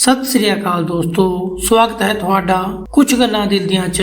ਸਤਿ ਸ੍ਰੀ ਅਕਾਲ ਦੋਸਤੋ ਸਵਾਗਤ ਹੈ ਤੁਹਾਡਾ ਕੁਝ ਗੱਲਾਂ ਦਿਲ ਦੀਆਂ ਚ।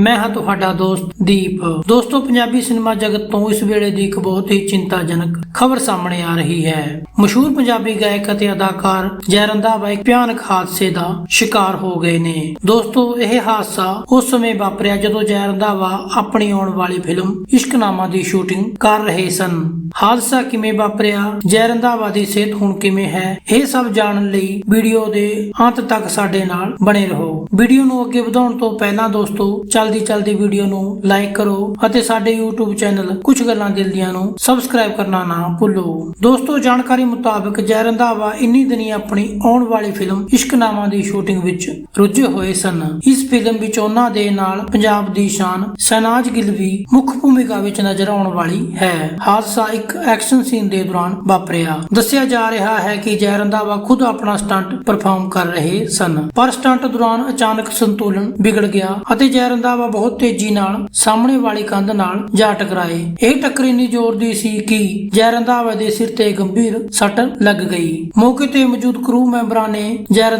ਮੈਂ ਹਾਂ ਤੁਹਾਡਾ ਦੋਸਤ ਦੀਪ। ਦੋਸਤੋ, ਪੰਜਾਬੀ ਸਿਨੇਮਾ ਜਗਤ ਤੋਂ ਇਸ ਵੇਲੇ ਦੀ ਇੱਕ ਬਹੁਤ ਹੀ ਚਿੰਤਾਜਨਕ ਖਬਰ ਸਾਹਮਣੇ ਆ ਰਹੀ ਹੈ। ਮਸ਼ਹੂਰ ਪੰਜਾਬੀ ਗਾਇਕ ਅਤੇ ਅਦਾਕਾਰ ਜੈ ਰੰਧਾਵਾ ਇੱਕ ਭਿਆਨਕ ਹਾਦਸੇ ਦਾ ਸ਼ਿਕਾਰ ਹੋ ਗਏ ਨੇ। ਦੋਸਤੋ, ਇਹ ਹਾਦਸਾ ਉਸ ਸਮੇਂ ਵਾਪਰਿਆ ਜਦੋਂ ਜੈ ਰੰਧਾਵਾ ਆਪਣੀ ਆਉਣ ਵਾਲੀ ਫਿਲਮ ਇਸ਼ਕਨਾਮਾ ਦੀ ਸ਼ੂਟਿੰਗ ਕਰ ਰਹੇ ਸਨ। ਹਾਦਸਾ ਕਿਵੇਂ ਵਾਪਰਿਆ ਜੈ ਰੰਧਾਵਾ ਦੀ ਸਿਹਤ ਹੁਣ ਕਿਵੇਂ ਹੈ, ਇਹ ਸਭ ਜਾਣਨ ਲਈ ਵੀਡੀਓ ਦੇ ਅੰਤ ਤੱਕ ਸਾਡੇ ਨਾਲ ਬਣੇ ਰਹੋ। ਵੀਡੀਓ ਨੂੰ ਅੱਗੇ ਵਧਾਉਣ ਤੋਂ ਪਹਿਲਾਂ ਦੋਸਤੋ ਚਲਦੀ ਚਲਦੀ ਵੀਡੀਓ ਨੂੰ ਲਾਈਕ ਕਰੋ ਅਤੇ ਸਾਡੇ YouTube ਚੈਨਲ ਕੁਝ ਗੱਲਾਂ ਦਿਲ ਦੀਆਂ ਨੂੰ ਸਬਸਕ੍ਰਾਈਬ ਕਰਨਾ ਨਾ ਭੁੱਲੋ। ਦੋਸਤੋ, ਜਾਣਕਾਰੀ ਮੁਤਾਬਕ ਜੈ ਰੰਧਾਵਾ ਇੰਨੀ ਦਿਨੀ ਆਪਣੀ ਆਉਣ ਵਾਲੀ ਫਿਲਮ ਇਸ਼ਕਨਾਮਾ ਦੀ ਸ਼ੂਟਿੰਗ ਵਿੱਚ ਰੁੱਝੇ ਹੋਏ ਸਨ। ਇਸ ਫਿਲਮ ਵਿੱਚ ਉਹਨਾਂ ਦੇ ਨਾਲ ਪੰਜਾਬ ਦੀ ਸ਼ਾਨ ਸਹਿਨਾਜ ਗਿੱਲ ਵੀ ਮੁੱਖ ਭੂਮਿਕਾ ਵਿੱਚ ਨਜ਼ਰ ਆਉਣ ਵਾਲੀ ਹੈ। ਹਾਦਸਾ ਇੱਕ ਐਕਸ਼ਨ ਸੀਨ ਦੇ ਦੌਰਾਨ ਵਾਪਰਿਆ। ਦੱਸਿਆ ਜਾ ਰਿਹਾ ਹੈ ਕਿ ਜੈ ਰੰਧਾਵਾ ਖੁਦ ਆਪਣਾ ਸਟੰਟ ਪਰਫਾਰਮ ਕਰ ਰਹੇ ਸਨ। ਪਰ ਸਟੰਟ ਦੌਰਾਨ ਅਚਾਨਕ ਸੰਤੁਲਨ ਵਿਗੜ ਗਿਆ ਅਤੇ ਜੈ ਰੰਧਾਵਾ ਬਹੁਤ ਤੇਜ਼ੀ ਨਾਲ ਸਾਹਮਣੇ ਵਾਲੀ ਕੰਧ ਨਾਲ ਜਾ ਟਕਰਾਏ। ਇਹ ਟੱਕਰ ਇੰਨੀ ਜ਼ੋਰ ਦੀ ਸੀ ਕਿ ਜੈ ਦੇ ਸਿਰ ਤੇ ਗੰਭੀਰ ਸੱਟ ਲੱਗ ਗਈ। ਮੌਕੇ ਤੇ ਮੌਜੂਦ ਕਰੂ ਮੈਂਬਰਾਂ ਨੇ ਜੈ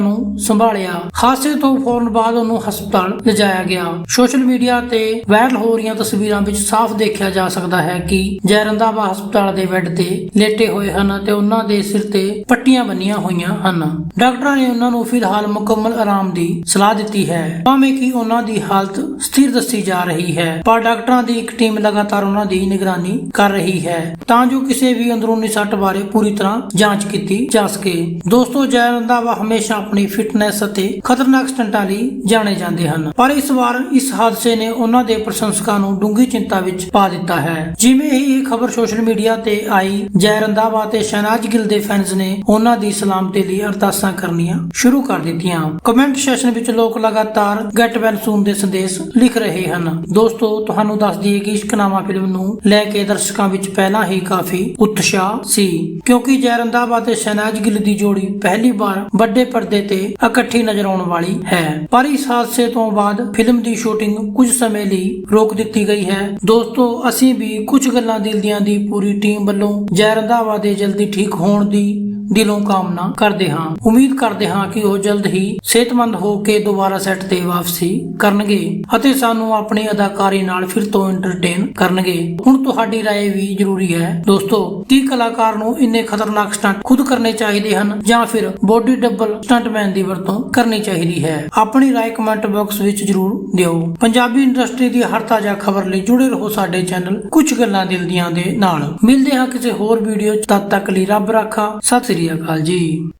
ਨੂੰ ਸੰਭਾਲਿਆ। ਹਾਦਸੇ ਤੋਂ ਫੌਰਨ ਬਾਅਦ ਉਹਨੂੰ ਹਸਪਤਾਲ ਲਿਜਾਇਆ ਗਿਆ। ਸੋਸ਼ਲ ਮੀਡੀਆ ਤੇ ਵਾਇਰਲ ਹੋ ਰਹੀਆਂ ਤਸਵੀਰਾਂ ਵਿੱਚ ਸਾਫ਼ ਦੇਖਿਆ ਜਾ ਸਕਦਾ ਹੈ ਕਿ ਜੈ ਰੰਧਾਵਾ ਹਸਪਤਾਲ ਦੇ ਬੈੱਡ ਤੇ ਲੇਟੇ ਹੋਏ ਹਨ ਤੇ ਉਹਨਾਂ ਦੇ ਸਿਰ ਤੇ ਪੱਟੀਆਂ ਬੰਨੀਆਂ ਹੋਈਆਂ ਹਨ। ਡਾਕਟਰਾਂ ਨੇ ਉਹਨਾਂ ਨੂੰ ਫਿਲਹਾਲ ਮੁਕੰਮਲ ਆਰਾਮ ਦੀ ਸਲਾਹ ਦਿੱਤੀ ਹੈ। ਭਾਵੇਂ ਕਿ ਉਹਨਾਂ ਦੀ ਹਾਲਤ ਸਥਿਰ ਦੱਸੀ ਜਾ ਰਹੀ ਹੈ। ਪਰ ਡਾਕਟਰਾਂ ਦੀ ਇੱਕ ਟੀਮ ਲਗਾਤਾਰ ਉਹਨਾਂ ਦੀ ਨਿਗਰਾਨੀ ਕਰ ਰਹੀ ਹੈ। ਤਾਂ ਜੋ ਕਿਸੇ ਵੀ ਅੰਦਰੂਨੀ ਸੱਟ ਬਾਰੇ ਪੂਰੀ ਤਰ੍ਹਾਂ ਜਾਂਚ ਕੀਤੀ ਜਾ ਸਕੇ। ਦੋਸਤੋ ਜੈ ਰੰਧਾਵਾ ਹਮੇਸ਼ਾ ਆਪਣੀ ਫਿਟਨੈਸ ਅਤੇ ਖਤਰਨਾਕ ਸਟੰਟਾਂ ਲਈ ਜਾਣੇ ਜਾਂਦੇ ਹਨ। ਪਰ ਇਸ ਵਾਰ ਇਸ ਹਾਦਸੇ ਨੇ ਉਹਨਾਂ ਦੇ ਪ੍ਰਸ਼ੰਸਕਾਂ ਨੂੰ ਡੂੰਘੀ ਚਿੰਤਾ ਵਿੱਚ ਪਾ ਦਿੱਤਾ ਹੈ। ਜਿਵੇਂ ਹੀ ਇਹ ਖਬਰ ਸੋਸ਼ਲ ਮੀਡੀਆ ਤੇ ਆਈ ਜੈ ਰੰਧਾਵਾ ਤੇ ਸ਼ਹਿਨਾਜ ਗਿੱਲ ਦੇ ਫੈਨਸ ਨੇ ਉਹਨਾਂ ਦੀ ਸਲਾਮਤੀ ਲਈ ਅਰਦਾਸਾਂ ਕਰਨੀਆਂ ਸ਼ੁਰੂ ਕਰ ਦਿੱਤੀਆਂ। ਕਮੈਂਟ ਸੈਸ਼ਨ ਵਿੱਚ ਲੋਕ ਲਗਾਤਾਰ ਗੈਟ ਵੈਲ ਸੂਨ ਦੇ ਸੰਦੇਸ਼ ਲਿਖ ਰਹੇ ਹਨ। ਦੋਸਤੋ, ਤੁਹਾਨੂੰ ਦੱਸ ਦਈਏ ਕਿ ਇਸ਼ਕਨਾਮਾ ਫਿਲਮ ਨੂੰ ਲੈ ਕੇ ਦਰਸ਼ਕਾਂ ਵਿੱਚ ਪਹਿਲਾਂ ਹੀ ਕਾਫੀ ਉਤਸ਼ਾਹ ਸੀ। ਕਿਉਂਕਿ ਜੈ ਰੰਧਾਵਾ ਸ਼ਹਿਨਾਜ ਗਿੱਲ ਦੀ ਜੋੜੀ ਪਹਿਲੀ ਵਾਰ ਵੱਡੇ ਪਰਦੇ ਤੇ ਇਕੱਠੀ ਨਜ਼ਰ ਆਉਣ ਵਾਲੀ ਹੈ। ਪਰ ਇਸ ਹਾਦਸੇ ਤੋਂ ਬਾਅਦ ਫਿਲਮ ਦੀ ਸ਼ੂਟਿੰਗ ਕੁਝ ਸਮੇਂ ਲਈ ਰੋਕ ਦਿੱਤੀ ਗਈ ਹੈ। ਦੋਸਤੋ, ਅਸੀਂ ਵੀ ਕੁਝ ਗੱਲਾਂ ਦਿਲ ਦੀਆਂ ਦੀ ਪੂਰੀ ਟੀਮ ਵੱਲੋਂ ਜੈ ਰੰਧਾਵਾ ਦੇ ਜਲਦੀ ਠੀਕ ਹੋਣ ਦੀ ਦਿਲੋਂ ਕਾਮਨਾ ਕਰਦੇ ਹਾਂ ਉਮੀਦ ਕਰਦੇ ਹਾਂ ਕਿ ਉਹ ਜਲਦ ਹੀ ਸਿਹਤਮੰਦ ਹੋ ਕੇ ਦੁਬਾਰਾ ਸੈੱਟ ਤੇ ਵਾਪਸੀ ਕਰਨਗੇ ਅਤੇ ਸਾਨੂੰ ਆਪਣੀ ਅਦਾਕਾਰੀ ਨਾਲ ਫਿਰ ਤੋਂ ਐਂਟਰਟੇਨ ਕਰਨਗੇ ਹੁਣ ਤੁਹਾਡੀ رائے ਵੀ ਜ਼ਰੂਰੀ ਹੈ ਦੋਸਤੋ ਕੀ ਕਲਾਕਾਰ ਨੂੰ ਇੰਨੇ ਖਤਰਨਾਕ ਸਟੰਟ ਖੁਦ ਕਰਨੇ ਚਾਹੀਦੇ ਹਨ ਜਾਂ ਫਿਰ ਬੋਡੀ ਡਬਲ ਸਟੰਟਮੈਨ ਦੀ ਵਰਤੋਂ ਕਰਨੀ ਚਾਹੀਦੀ ਹੈ ਆਪਣੀ رائے ਕਮੈਂਟ ਬਾਕਸ ਵਿੱਚ ਜ਼ਰੂਰ ਦਿਓ ਪੰਜਾਬੀ ਇੰਡਸਟਰੀ ਦੀ ਹਰ ਤਾਜ਼ਾ ਖਬਰ ਲਈ ਜੁੜੇ ਰਹੋ ਸਾਡੇ ਚੈਨਲ ਕੁਝ ਗੱਲਾਂ ਦਿਲ ਦੀਆਂ ਦੇ ਨਾਲ ਮਿਲਦੇ ਹਾਂ ਕਿਸੇ ਹੋਰ ਵੀਡੀਓ 'ਚ ਤਦ ਤੱਕ ਲਈ ਰੱਬ ਰਾਖਾ ਸਤਿ ਸ੍ਰੀ ਅਕਾਲ ਜੀ।